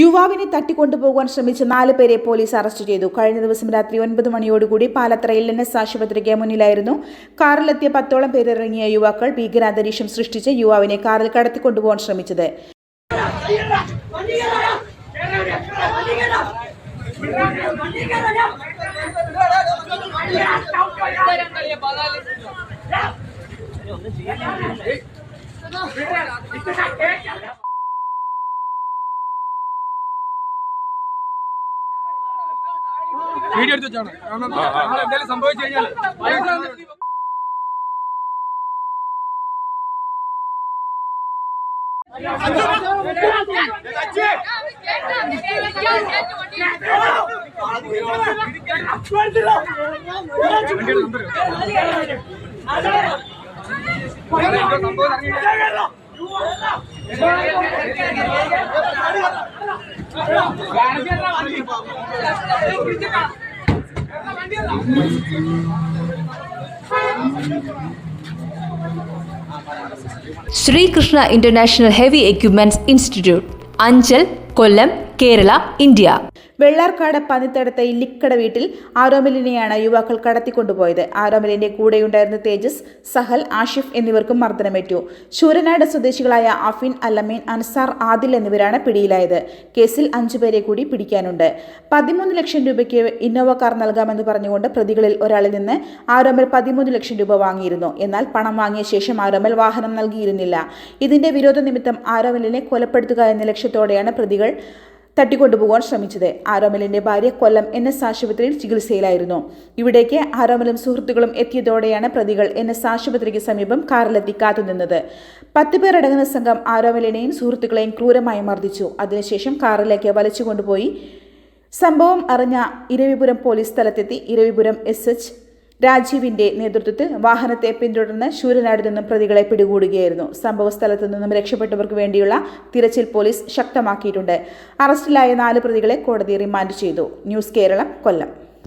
യുവാവിനെ തട്ടിക്കൊണ്ടുപോകാൻ ശ്രമിച്ച നാല് പേരെ പോലീസ് അറസ്റ്റ് ചെയ്തു. കഴിഞ്ഞ ദിവസം രാത്രി ഒൻപത് മണിയോടുകൂടി പാലത്തറയിൽ എൻ എസ് ആശുപത്രിക്ക് മുന്നിലായിരുന്നു. കാറിലെത്തിയ പത്തോളം പേരിറങ്ങിയ യുവാക്കൾ ഭീകരാന്തരീക്ഷം സൃഷ്ടിച്ച് യുവാവിനെ കാറിൽ കടത്തിക്കൊണ്ടുപോകാൻ ശ്രമിച്ചത്. വീഡിയോ എടുത്ത് വെച്ചാണ്. കാരണം എന്തെങ്കിലും സംഭവിച്ചു കഴിഞ്ഞാൽ സംഭവം Sreekrishna international heavy equipments institute Anchal Kollam Kerala India. Vellarkkad പന്നിത്തടത്തെ ഇല്ലിക്കട വീട്ടിൽ ആരോമലിനെയാണ് യുവാക്കൾ കടത്തിക്കൊണ്ടുപോയത്. ആരോമലിന്റെ കൂടെയുണ്ടായിരുന്ന തേജസ് സഹൽ ആഷിഫ് എന്നിവർക്കും മർദ്ദനമേറ്റു. ശൂരനാട് സ്വദേശികളായ അഫിൻ അല്ലമീൻ അൻസാർ ആദിൽ എന്നിവരാണ് പിടിയിലായത്. കേസിൽ അഞ്ചുപേരെ കൂടി പിടിക്കാനുണ്ട്. പതിമൂന്ന് ലക്ഷം രൂപയ്ക്ക് ഇന്നോവ കാർ നൽകാമെന്ന് പറഞ്ഞുകൊണ്ട് പ്രതികളിൽ ഒരാളിൽ നിന്ന് ആരോമൽ പതിമൂന്ന് ലക്ഷം രൂപ വാങ്ങിയിരുന്നു. എന്നാൽ പണം വാങ്ങിയ ശേഷം ആരോമൽ വാഹനം നൽകിയിരുന്നില്ല. ഇതിന്റെ വിരോധ നിമിത്തം ആരോമലിനെ കൊലപ്പെടുത്തുക എന്ന ലക്ഷ്യത്തോടെയാണ് പ്രതികൾ തട്ടിക്കൊണ്ടുപോകാൻ ശ്രമിച്ചത് ആരോമലിന്റെ ഭാര്യ കൊല്ലം എൻ എസ് ആശുപത്രിയിൽ ചികിത്സയിലായിരുന്നു. ഇവിടേക്ക് ആരോമലും സുഹൃത്തുക്കളും എത്തിയതോടെയാണ് പ്രതികൾ എൻ എസ് ആശുപത്രിക്ക് സമീപം കാറിലെത്തി കാത്തുനിന്നത്. പത്ത് പേർ അടങ്ങുന്ന സംഘം ആരോമലിനെയും സുഹൃത്തുക്കളെയും ക്രൂരമായി മർദ്ദിച്ചു. അതിനുശേഷം കാറിലേക്ക് വലിച്ചുകൊണ്ടുപോയി. സംഭവം അറിഞ്ഞ ഇരവിപുരം പോലീസ് സ്ഥലത്തെത്തി. ഇരവിപുരം എസ് എച്ച് രാജീവിന്റെ നേതൃത്വത്തിൽ വാഹനത്തെ പിന്തുടർന്ന് ശൂരനാട് നിന്നും പ്രതികളെ പിടികൂടുകയായിരുന്നു. സംഭവ സ്ഥലത്ത് നിന്നും രക്ഷപ്പെട്ടവർക്ക് വേണ്ടിയുള്ള തിരച്ചിൽ പോലീസ് ശക്തമാക്കിയിട്ടുണ്ട്. അറസ്റ്റിലായ നാല് പ്രതികളെ കോടതി റിമാൻഡ് ചെയ്തു. News Keralam Kollam.